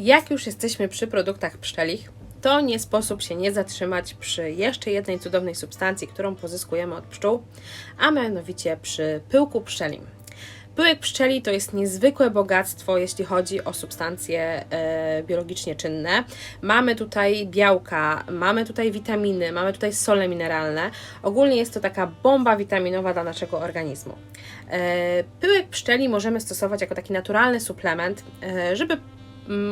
Jak już jesteśmy przy produktach pszczelich, to nie sposób się nie zatrzymać przy jeszcze jednej cudownej substancji, którą pozyskujemy od pszczół, a mianowicie przy pyłku pszczelim. Pyłek pszczeli to jest niezwykłe bogactwo, jeśli chodzi o substancje e, biologicznie czynne. Mamy tutaj białka, mamy tutaj witaminy, mamy tutaj sole mineralne. Ogólnie jest to taka bomba witaminowa dla naszego organizmu. E, pyłek pszczeli możemy stosować jako taki naturalny suplement, e, żeby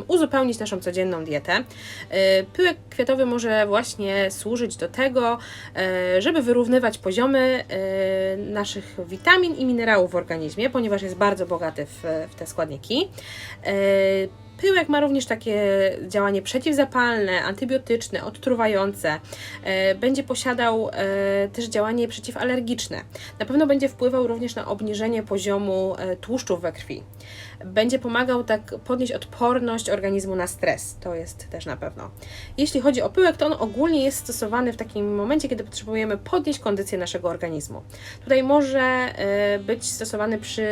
uzupełnić naszą codzienną dietę. E, Pyłek kwiatowy może właśnie służyć do tego, e, żeby wyrównywać poziomy e, naszych witamin i minerałów w organizmie, ponieważ jest bardzo bogaty w, w te składniki. Pyłek ma również takie działanie przeciwzapalne, antybiotyczne, odtruwające. E, Będzie posiadał e, też działanie przeciwalergiczne. Na pewno będzie wpływał również na obniżenie poziomu e, tłuszczów we krwi. Będzie pomagał tak podnieść odporność organizmu na stres. To jest też na pewno. Jeśli chodzi o pyłek, to on ogólnie jest stosowany w takim momencie, kiedy potrzebujemy podnieść kondycję naszego organizmu. Tutaj może być stosowany przy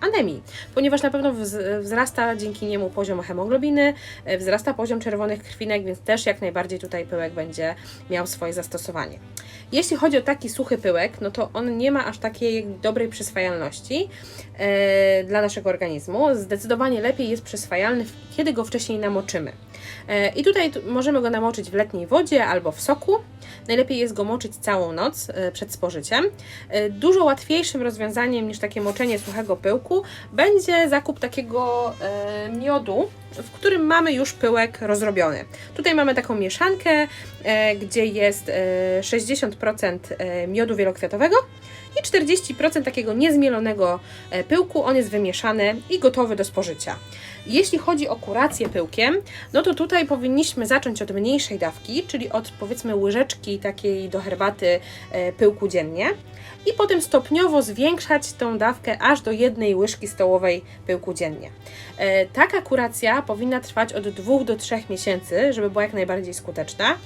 anemii, ponieważ na pewno wz- wzrasta dzięki niemu poziom hemoglobiny, e, wzrasta poziom czerwonych krwinek, więc też jak najbardziej tutaj pyłek będzie miał swoje zastosowanie. Jeśli chodzi o taki suchy pyłek, no to on nie ma aż takiej dobrej przyswajalności e, dla naszego organizmu. Zdecydowanie lepiej jest przyswajalny, w- kiedy go wcześniej namoczymy. E, I tutaj tu- możemy go namoczyć w letniej wodzie albo w soku. Najlepiej jest go moczyć całą noc e, przed spożyciem. E, Dużo łatwiejszym rozwiązaniem niż takie moczenie suchego pyłku będzie zakup takiego miodu, w którym mamy już pyłek rozrobiony. Tutaj mamy taką mieszankę, e, gdzie jest e, 60% e, miodu wielokwiatowego i 40% takiego niezmielonego e, pyłku. On jest wymieszany i gotowy do spożycia. Jeśli chodzi o kurację pyłkiem, no to tutaj powinniśmy zacząć od mniejszej dawki, czyli od powiedzmy łyżeczki takiej do herbaty e, pyłku dziennie i potem stopniowo zwiększać tą dawkę aż do jednej łyżki stołowej pyłku dziennie. E, Taka kuracja powinna trwać od 2 do 3 miesięcy, żeby była jak najbardziej skuteczna.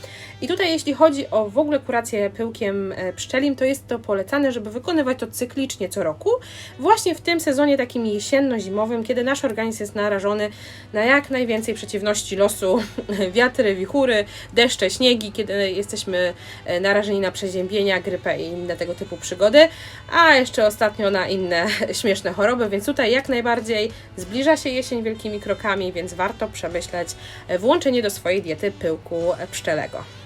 I tutaj jeśli chodzi o w ogóle kurację pyłkiem e, pszczelim, to jest to polecane, żeby wykonywać to cyklicznie co roku, właśnie w tym sezonie takim jesienno-zimowym, kiedy nasz organizm jest narażony na jak najwięcej przeciwności losu, wiatry, wichury, deszcze, śniegi, kiedy jesteśmy e, narażeni na przeziębienia, grypę i inne tego typu przygody, a jeszcze ostatnio na inne śmieszne choroby, więc tutaj jak najbardziej zbliża się jesień wielkimi krokami, więc warto przemyśleć włączenie do swojej diety pyłku pszczelego.